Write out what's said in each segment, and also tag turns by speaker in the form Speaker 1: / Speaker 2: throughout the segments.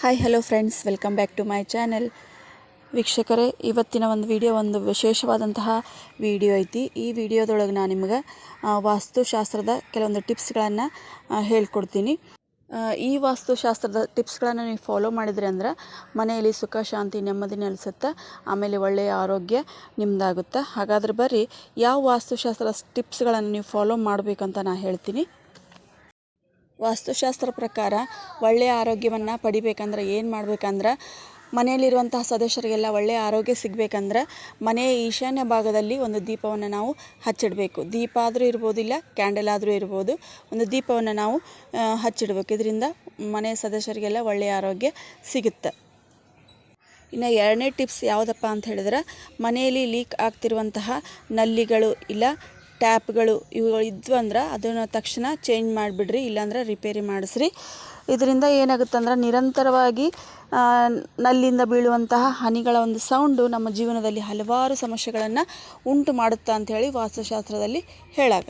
Speaker 1: Hi hello friends welcome back to my channel ವೀಕ್ಷಕರೇ, ಇವತ್ತಿನ ಒಂದು ವಿಡಿಯೋ ಒಂದು ವಿಶೇಷವಾದಂತಹ ವಿಡಿಯೋ ಐತಿ. ಈ ವಿಡಿಯೋದೊಳಗೆ ನಾನು ನಿಮ್ಗೆ ವಾಸ್ತುಶಾಸ್ತ್ರದ ಕೆಲವೊಂದು ಟಿಪ್ಸ್ಗಳನ್ನು ಹೇಳ್ಕೊಡ್ತೀನಿ. ಈ ವಾಸ್ತುಶಾಸ್ತ್ರದ ಟಿಪ್ಸ್ಗಳನ್ನು ನೀವು ಫಾಲೋ ಮಾಡಿದ್ರಿ ಅಂದ್ರೆ ಮನೆಯಲ್ಲಿ ಸುಖ, ಶಾಂತಿ, ನೆಮ್ಮದಿ ನೆಲೆಸುತ್ತೆ, ಆಮೇಲೆ ಒಳ್ಳೆಯ ಆರೋಗ್ಯ ನಿಮ್ಮದಾಗುತ್ತೆ ಹಾಗಾದ್ರೆ ಬರ್ರಿ, ಯಾವ ವಾಸ್ತುಶಾಸ್ತ್ರದ ಟಿಪ್ಸ್ಗಳನ್ನು ನೀವು ಫಾಲೋ ಮಾಡಬೇಕಂತ ನಾನು ಹೇಳ್ತೀನಿ. ವಾಸ್ತುಶಾಸ್ತ್ರ ಪ್ರಕಾರ ಒಳ್ಳೆಯ ಆರೋಗ್ಯವನ್ನು ಪಡಿಬೇಕಂದ್ರೆ ಏನು ಮಾಡ್ಬೇಕಂದ್ರೆ ಮನೆಯಲ್ಲಿರುವಂತಹ ಸದಸ್ಯರಿಗೆಲ್ಲ ಒಳ್ಳೆಯ ಆರೋಗ್ಯ ಸಿಗಬೇಕಂದ್ರೆ ಮನೆಯ ಈಶಾನ್ಯ ಭಾಗದಲ್ಲಿ ಒಂದು ದೀಪವನ್ನು ನಾವು ಹಚ್ಚಿಡಬೇಕು. ದೀಪ ಆದರೂ ಇರ್ಬೋದಿಲ್ಲ ಕ್ಯಾಂಡಲ್ ಆದರೂ ಇರ್ಬೋದು ಒಂದು ದೀಪವನ್ನು ನಾವು ಹಚ್ಚಿಡಬೇಕು. ಇದರಿಂದ ಮನೆಯ ಸದಸ್ಯರಿಗೆಲ್ಲ ಒಳ್ಳೆಯ ಆರೋಗ್ಯ ಸಿಗುತ್ತೆ. ಇನ್ನು ಎರಡನೇ ಟಿಪ್ಸ್ ಯಾವುದಪ್ಪ ಅಂತ ಹೇಳಿದ್ರೆ ಮನೆಯಲ್ಲಿ ಲೀಕ್ ಆಗ್ತಿರುವಂತಹ ನಲ್ಲಿಗಳು ಇಲ್ಲ ಟ್ಯಾಪ್ಗಳು ಇವುಗಳು ಇದ್ವು ಅಂದ್ರೆ ಅದನ್ನು ತಕ್ಷಣ ಚೇಂಜ್ ಮಾಡಿಬಿಡ್ರಿ, ಇಲ್ಲಾಂದ್ರೆ ರಿಪೇರಿ ಮಾಡಿಸ್ರಿ. ಇದರಿಂದ ಏನಾಗುತ್ತಂದ್ರೆ ನಿರಂತರವಾಗಿ ನಲ್ಲಿಂದ ಬೀಳುವಂತಹ ಹನಿಗಳ ಒಂದು ಸೌಂಡು ನಮ್ಮ ಜೀವನದಲ್ಲಿ ಹಲವಾರು ಸಮಸ್ಯೆಗಳನ್ನು ಉಂಟು ಮಾಡುತ್ತಾ ಅಂಥೇಳಿ ವಾಸ್ತುಶಾಸ್ತ್ರದಲ್ಲಿ ಹೇಳಾಗ.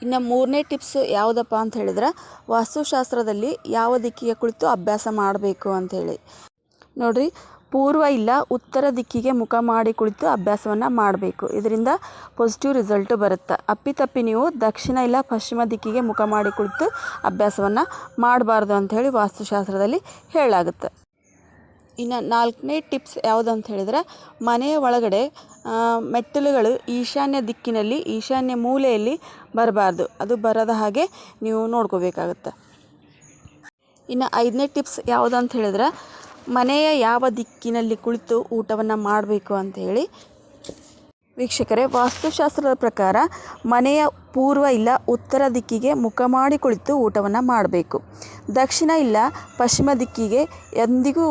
Speaker 1: ಇನ್ನು ಮೂರನೇ ಟಿಪ್ಸ್ ಯಾವುದಪ್ಪ ಅಂತ ಹೇಳಿದ್ರೆ, ವಾಸ್ತುಶಾಸ್ತ್ರದಲ್ಲಿ ಯಾವ ದಿಕ್ಕಿಗೆ ಕುಳಿತು ಅಭ್ಯಾಸ ಮಾಡಬೇಕು ಅಂಥೇಳಿ ನೋಡ್ರಿ ಪೂರ್ವ ಇಲ್ಲ, ಉತ್ತರ ದಿಕ್ಕಿಗೆ ಮುಖ ಮಾಡಿ ಕುಳಿತು ಅಭ್ಯಾಸವನ್ನು ಮಾಡಬೇಕು. ಇದರಿಂದ ಪಾಸಿಟಿವ್ ರಿಸಲ್ಟ್ ಬರುತ್ತೆ. ಅಪ್ಪಿತಪ್ಪಿ ನೀವು ದಕ್ಷಿಣ ಇಲ್ಲ, ಪಶ್ಚಿಮ ದಿಕ್ಕಿಗೆ ಮುಖ ಮಾಡಿ ಕುಳಿತು ಅಭ್ಯಾಸವನ್ನು ಮಾಡಬಾರ್ದು ಅಂಥೇಳಿ ವಾಸ್ತುಶಾಸ್ತ್ರದಲ್ಲಿ ಹೇಳಾಗುತ್ತೆ ಇನ್ನು ನಾಲ್ಕನೇ ಟಿಪ್ಸ್ ಯಾವುದು ಅಂತ ಹೇಳಿದ್ರೆ, ಮನೆಯ ಒಳಗಡೆ ಮೆಟ್ಟಿಲುಗಳು ಈಶಾನ್ಯ ದಿಕ್ಕಿನಲ್ಲಿ, ಈಶಾನ್ಯ ಮೂಲೆಯಲ್ಲಿ ಬರಬಾರ್ದು. ಅದು ಬರದ ಹಾಗೆ ನೀವು ನೋಡ್ಕೋಬೇಕಾಗತ್ತೆ. ಇನ್ನು ಐದನೇ ಟಿಪ್ಸ್ ಯಾವುದು ಅಂತ ಹೇಳಿದ್ರೆ ಮನೆಯ ಯಾವ ದಿಕ್ಕಿನಲ್ಲಿ ಕುಳಿತು ಊಟವನ್ನು ಮಾಡಬೇಕು ಅಂತ ಹೇಳಿ ವೀಕ್ಷಕರೇ, ವಾಸ್ತುಶಾಸ್ತ್ರದ ಪ್ರಕಾರ ಮನೆಯ ಪೂರ್ವ ಇಲ್ಲ ಉತ್ತರ ದಿಕ್ಕಿಗೆ ಮುಖ ಮಾಡಿ ಕುಳಿತು ಊಟವನ್ನು ಮಾಡಬೇಕು. ದಕ್ಷಿಣ ಇಲ್ಲ ಪಶ್ಚಿಮ ದಿಕ್ಕಿಗೆ ಎಂದಿಗೂ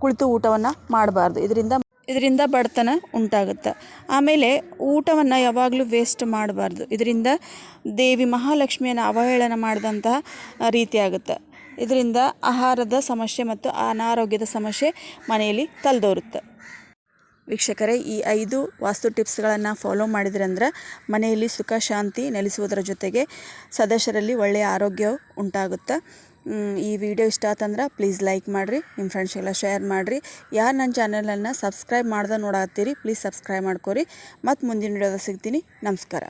Speaker 1: ಕುಳಿತು ಊಟವನ್ನು ಮಾಡಬಾರ್ದು. ಇದರಿಂದ ಇದರಿಂದ ಬಡತನ ಉಂಟಾಗುತ್ತೆ. ಆಮೇಲೆ ಊಟವನ್ನು ಯಾವಾಗಲೂ ವೇಸ್ಟ್ ಮಾಡಬಾರ್ದು. ಇದರಿಂದ ದೇವಿ ಮಹಾಲಕ್ಷ್ಮಿಯನ್ನು ಅವಹೇಳನ ಮಾಡಿದಂತಹ ರೀತಿ ಆಗುತ್ತೆ. ಇದರಿಂದ ಆಹಾರದ ಸಮಸ್ಯೆ ಮತ್ತು ಅನಾರೋಗ್ಯದ ಸಮಸ್ಯೆ ಮನೆಯಲ್ಲಿ ತಲೆದೋರುತ್ತೆ. ವೀಕ್ಷಕರೇ, ಈ ಐದು ವಾಸ್ತು ಟಿಪ್ಸ್ಗಳನ್ನು ಫಾಲೋ ಮಾಡಿದ್ರಂದ್ರೆ ಮನೆಯಲ್ಲಿ ಸುಖ, ಶಾಂತಿ ನೆಲೆಸುವುದರ ಜೊತೆಗೆ ಸದಸ್ಯರಲ್ಲಿ ಒಳ್ಳೆಯ ಆರೋಗ್ಯ ಉಂಟಾಗುತ್ತೆ. ಈ ವಿಡಿಯೋ ಇಷ್ಟ ಆತಂದ್ರೆ ಪ್ಲೀಸ್ ಲೈಕ್ ಮಾಡಿರಿ, ನಿಮ್ಮ ಫ್ರೆಂಡ್ಸ್ಗೆಲ್ಲ ಶೇರ್ ಮಾಡಿರಿ. ಯಾರು ನನ್ನ ಚಾನಲನ್ನು ಸಬ್ಸ್ಕ್ರೈಬ್ ಮಾಡ್ದೆ ನೋಡತ್ತೀರಿ, ಪ್ಲೀಸ್ ಸಬ್ಸ್ಕ್ರೈಬ್ ಮಾಡ್ಕೊರಿ. ಮತ್ತು ಮುಂದಿನ ವಿಡಿಯೋದಾಗ ಸಿಗ್ತೀನಿ. ನಮಸ್ಕಾರ.